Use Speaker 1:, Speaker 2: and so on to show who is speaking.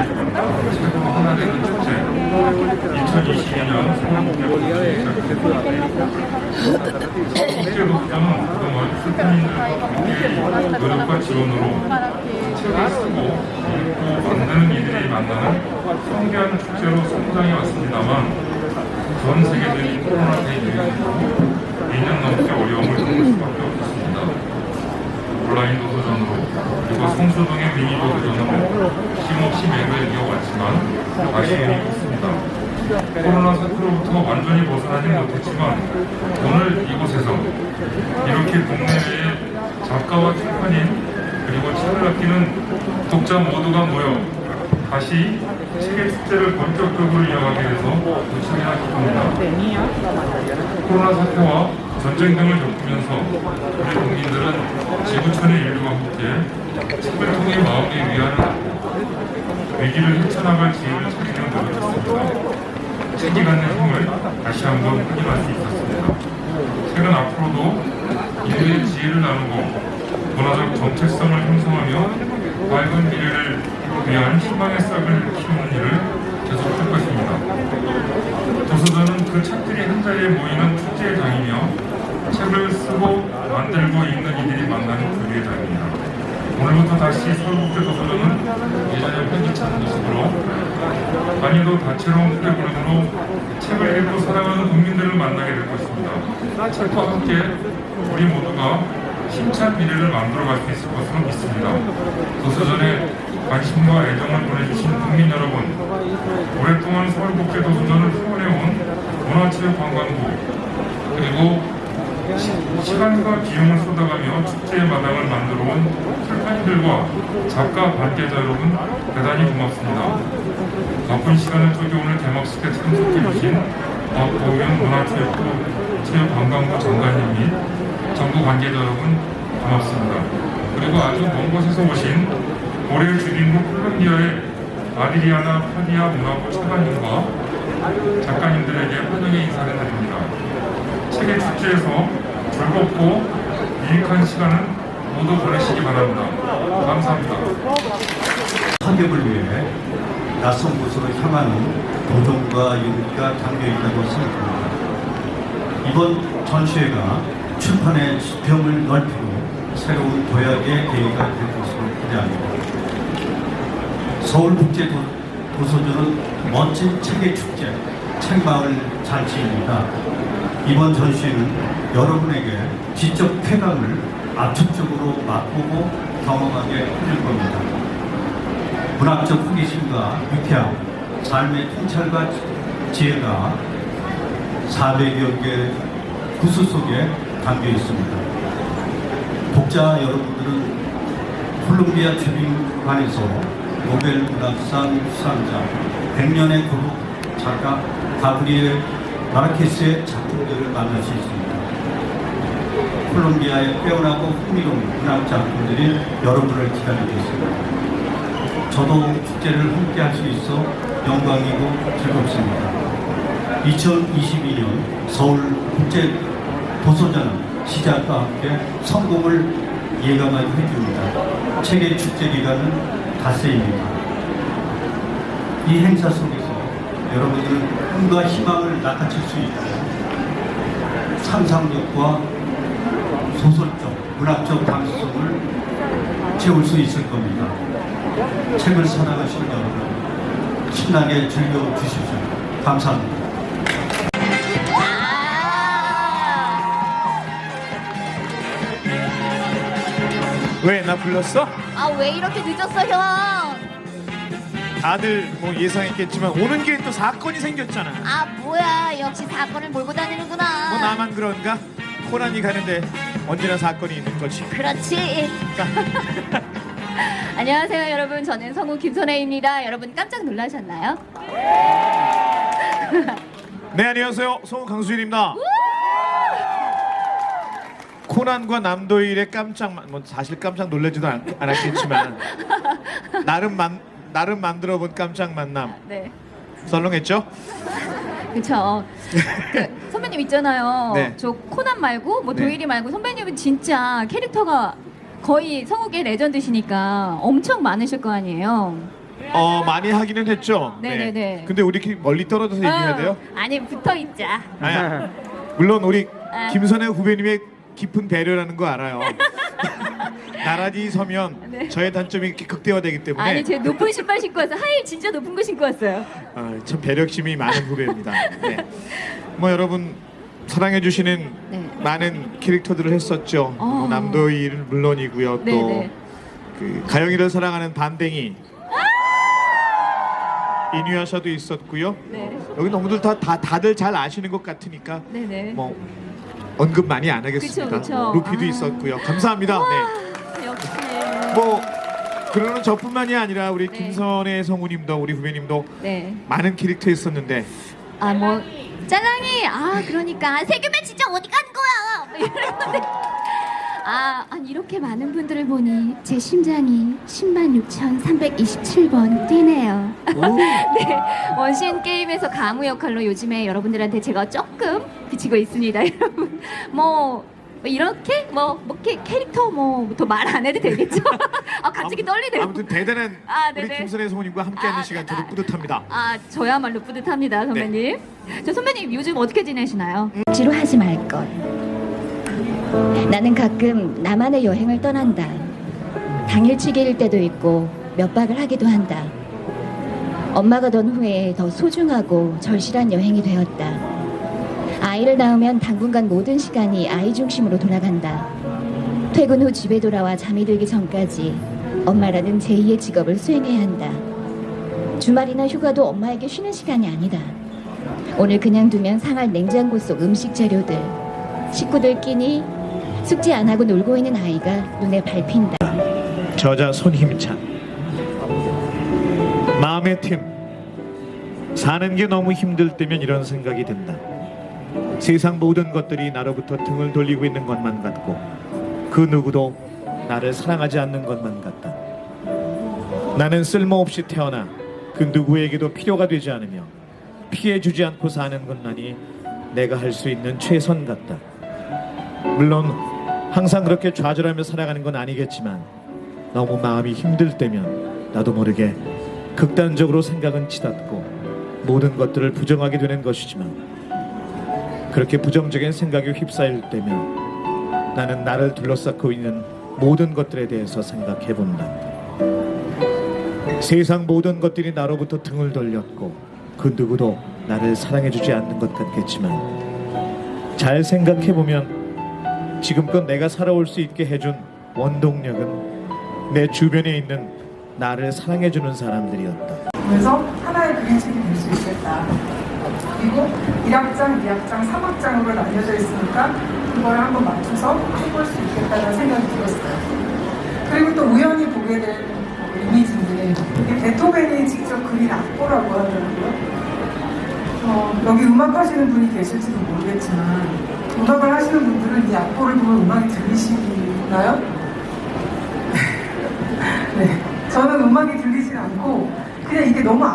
Speaker 1: 하나되는 축제 2022년 성남국제도시를 국제도시장은 그동안 함께 노력과 지원으로 책을 쓰고 읽고 만드는 이들이 만나는 성대한 축제로 성장해 왔습니다만 전 세계적인 코로나 대유행으로 2년 넘게 어려움을 겪을 수밖에 없었습니다. 온라인 도서전으로 그리고 성수동의 미니 도서전으로 힘없이 매를 이어왔지만 아쉬움이 있습니다. 코로나 사태로부터 완전히 벗어나지 못했지만 오늘 이곳에서 이렇게 국내외의 작가와 출판인 그리고 책을 아끼는 독자 모두가 모여 다시 책의 축제를 본격적으로 이어가게 돼서 무척이나 기쁩니다. 코로나 사태와 전쟁 등을 겪으면서 우리 국민들은 지구촌의 인류와 함께 책을 통해 마음의 위안을 얻고 위기를 헤쳐나갈 지혜를 찾으려 노력했습니다. 책이 갖는 힘을 다시 한번 확인할 수 있었습니다. 책은 앞으로도 인류의 지혜를 나누고 문화적 정체성을 형성하며 밝은 미래를 위한 희망의 싹을 키우는 일을 계속할 것입니다. 도서전은 그 책들이 한 자리에 모이는 축제의 장이며 책을 쓰고 만들고 읽는 이들이 만나는 교류의 장입니다. 오늘부터 다시 서울국제 도서전은 예전의 활기찬 모습으로 많이도 다채로운 프로그램으로 책을 읽고 살아가는 국민들을 만나게 될 것입니다. 책과 함께 우리 모두가 힘찬 미래를 만들어갈 수 있을 것으로 믿습니다. 도서전에 관심과 애정을 보내주신 국민 여러분, 오랫동안 서울국제도서전을 문화체육관광부 그리고 시- 시간과 비용을 쏟아가며 축제의 마당을 만들어 온 출판인들과 작가 관계자 여러분 대단히 고맙습니다. 바쁜 시간을 쪼개 오늘 개막식에 참석해 주신 박보윤 문화체육부 체육관광부 장관님 및 정부 관계자 여러분 고맙습니다. 그리고 아주 먼 곳에서 오신 올해 주민국 콜롬비아의 아드리아나 파디아 문화부 차관님과 작가님들에게 환영의 인사를 드립니다. 책의 축제에서 즐겁고 유익한 시간을 모두 보내시기 바랍니다. 감사합니다.
Speaker 2: 환경을 위해 낯선 곳으로 향하는 도전과 용기가 담겨 있다고 생각합니다. 이번 전시회가 출판의 지평을 넓히고 새로운 도약의 계기가 될 것으로 기대합니다. 서울국제도 서전은 멋진 책의 축제, 책마을 잔치입니다. 이번 전시회는 여러분에게 지적 쾌감을 압축적으로 맛보고 경험하게 해줄 겁니다. 문학적 호기심과 유쾌함, 삶의 통찰과 지혜가 400여 개 구수 속에 담겨 있습니다. 독자 여러분들은 콜롬비아 주민관에서 노벨 문학상 수상자 100년의 거룩 작가 가브리엘 마르케스의 작품들을 만날 수 있습니다. 콜롬비아의 빼어나고 흥미로운 문학 작품들이 여러분을 기다리고 있습니다. 저도 축제를 함께 할 수 있어 영광이고 즐겁습니다. 2022년 서울 국제 도서전은 시작과 함께 성공을 예감하게 해줍니다. 책의 축제 기간은 닷새입니다. 이 행사 속에서 여러분들은 꿈과 희망을 낚아챌 수 있고 상상력과 소설적, 문학적 감수성을 채울 수 있을 겁니다. 책을 사랑하시는 여러분, 신나게 즐겨 주십시오. 감사합니다.
Speaker 3: 왜 나 불렀어?
Speaker 4: 아 왜 이렇게 늦었어 형?
Speaker 3: 다들 뭐 예상했겠지만 오는 길에 또 사건이 생겼잖아.
Speaker 4: 아 뭐야 역시 사건을 몰고 다니는구나.
Speaker 3: 뭐 나만 그런가? 호란이 가는데 언제나 사건이 있는 거지.
Speaker 4: 그렇지. 안녕하세요 여러분 저는 성우 김선혜입니다. 여러분 깜짝 놀라셨나요?
Speaker 3: 네 안녕하세요 성우 강수진입니다. 코난과 남도일의 깜짝 만- 뭐 사실 깜짝 놀라지도 않, 않았겠지만 나름 만 나름 만들어본 깜짝 만남
Speaker 4: 네.
Speaker 3: 썰렁했죠?
Speaker 4: 그쵸. 그, 선배님 있잖아요.
Speaker 3: 네.
Speaker 4: 저 코난 말고 뭐
Speaker 3: 네.
Speaker 4: 도일이 말고 선배님은 진짜 캐릭터가 거의 성우계 레전드시니까 엄청 많으실 거 아니에요.
Speaker 3: 어 많이 하기는 했죠.
Speaker 4: 네네네.
Speaker 3: 근데 우리 이렇게 멀리 떨어져서 얘기해야 돼요?
Speaker 4: 어, 아니 붙어 있자.
Speaker 3: 아니, 물론 우리
Speaker 4: 아.
Speaker 3: 김선혜 후배님의 깊은 배려라는 거 알아요. 나란히 서면
Speaker 4: 네.
Speaker 3: 저의 단점이 이렇게 극대화되기 때문에
Speaker 4: 아니 제 높은 신발 신고 왔어. 하일 진짜 높은 거 신고 왔어요.
Speaker 3: 아, 참 배려심이 많은 후배입니다. 네. 뭐 여러분 사랑해 주시는
Speaker 4: 네.
Speaker 3: 많은 캐릭터들을 했었죠.
Speaker 4: 어.
Speaker 3: 뭐 남도일은 물론이고요.
Speaker 4: 네, 네.
Speaker 3: 또그 가영이를 사랑하는 반댕이 이누야샤도 있었고요.
Speaker 4: 네.
Speaker 3: 여기 너무들 다, 다 다들 잘 아시는 것 같으니까
Speaker 4: 네네.
Speaker 3: 뭐 언급 많이 안 하겠습니다.
Speaker 4: 그쵸, 그쵸.
Speaker 3: 루피도
Speaker 4: 아.
Speaker 3: 있었고요. 감사합니다. 네.
Speaker 4: 역시.
Speaker 3: 뭐 그러는 저뿐만이 아니라 우리
Speaker 4: 네.
Speaker 3: 김선혜 성우님도 우리 후배님도
Speaker 4: 네.
Speaker 3: 많은 캐릭터 했었는데
Speaker 4: 아 뭐 짤랑이 아 그러니까 세금에 진짜 어디 간 거야 뭐 이러는데 아 아니 이렇게 많은 분들을 보니 제 심장이 10만 6,327번 뛰네요. 네 원신 게임에서 가무 역할로 요즘에 여러분들한테 제가 조금 비치고 있습니다, 여러분. 뭐. 뭐 이렇게 뭐, 뭐 캐, 캐릭터 뭐 더 말 안 해도 되겠죠? 아 갑자기 떨리네요.
Speaker 3: 아무튼 대단한
Speaker 4: 아,
Speaker 3: 우리
Speaker 4: 네네.
Speaker 3: 김선혜 성우님과 함께하는
Speaker 4: 아,
Speaker 3: 시간
Speaker 4: 아,
Speaker 3: 저도
Speaker 4: 아.
Speaker 3: 뿌듯합니다.
Speaker 4: 아 저야말로 뿌듯합니다 선배님. 저 선배님 요즘 어떻게 지내시나요?
Speaker 5: 지루하지 말 것. 나는 가끔 나만의 여행을 떠난다. 당일치기일 때도 있고 몇 박을 하기도 한다. 엄마가 던 후에 더 소중하고 절실한 여행이 되었다. 아이를 낳으면 당분간 모든 시간이 아이 중심으로 돌아간다. 퇴근 후 집에 돌아와 잠이 들기 전까지 엄마라는 제2의 직업을 수행해야 한다. 주말이나 휴가도 엄마에게 쉬는 시간이 아니다. 오늘 그냥 두면 상할 냉장고 속 음식 재료들 식구들 끼니 숙제 안 하고 놀고 있는 아이가 눈에 밟힌다.
Speaker 3: 저자 손힘찬. 마음의 틈 사는 게 너무 힘들 때면 이런 생각이 든다. 세상 모든 것들이 나로부터 등을 돌리고 있는 것만 같고 그 누구도 나를 사랑하지 않는 것만 같다. 나는 쓸모없이 태어나 그 누구에게도 필요가 되지 않으며 피해 주지 않고 사는 것만이 내가 할 수 있는 최선 같다. 물론 항상 그렇게 좌절하며 살아가는 건 아니겠지만 너무 마음이 힘들 때면 나도 모르게 극단적으로 생각은 치닫고 모든 것들을 부정하게 되는 것이지만 그렇게 부정적인 생각에 휩싸일 때면 나는 나를 둘러싸고 있는 모든 것들에 대해서 생각해 본다. 세상 모든 것들이 나로부터 등을 돌렸고 그 누구도 나를 사랑해 주지 않는 것 같겠지만 잘 생각해 보면 지금껏 내가 살아올 수 있게 해준 원동력은 내 주변에 있는 나를 사랑해주는 사람들이었다.
Speaker 6: 그래서 하나의 그림책이 될 수 있겠다. 그리고 1학장, 2학장, 3학장으로 나뉘어져 있으니까 그걸 한번 맞춰서 해볼 수 있겠다는 생각이 들었어요. 그리고 또 우연히 보게 된 이미지인데 베토벤이 직접 그린 악보라고 하더라고요. 어, 여기 음악 하시는 분이 계실지도 모르겠지만 음악을 하시는 분들은 이 악보를 보면 음악이 들리시나요? 네. 저는 음악이 들리진 않고 그냥 이게 너무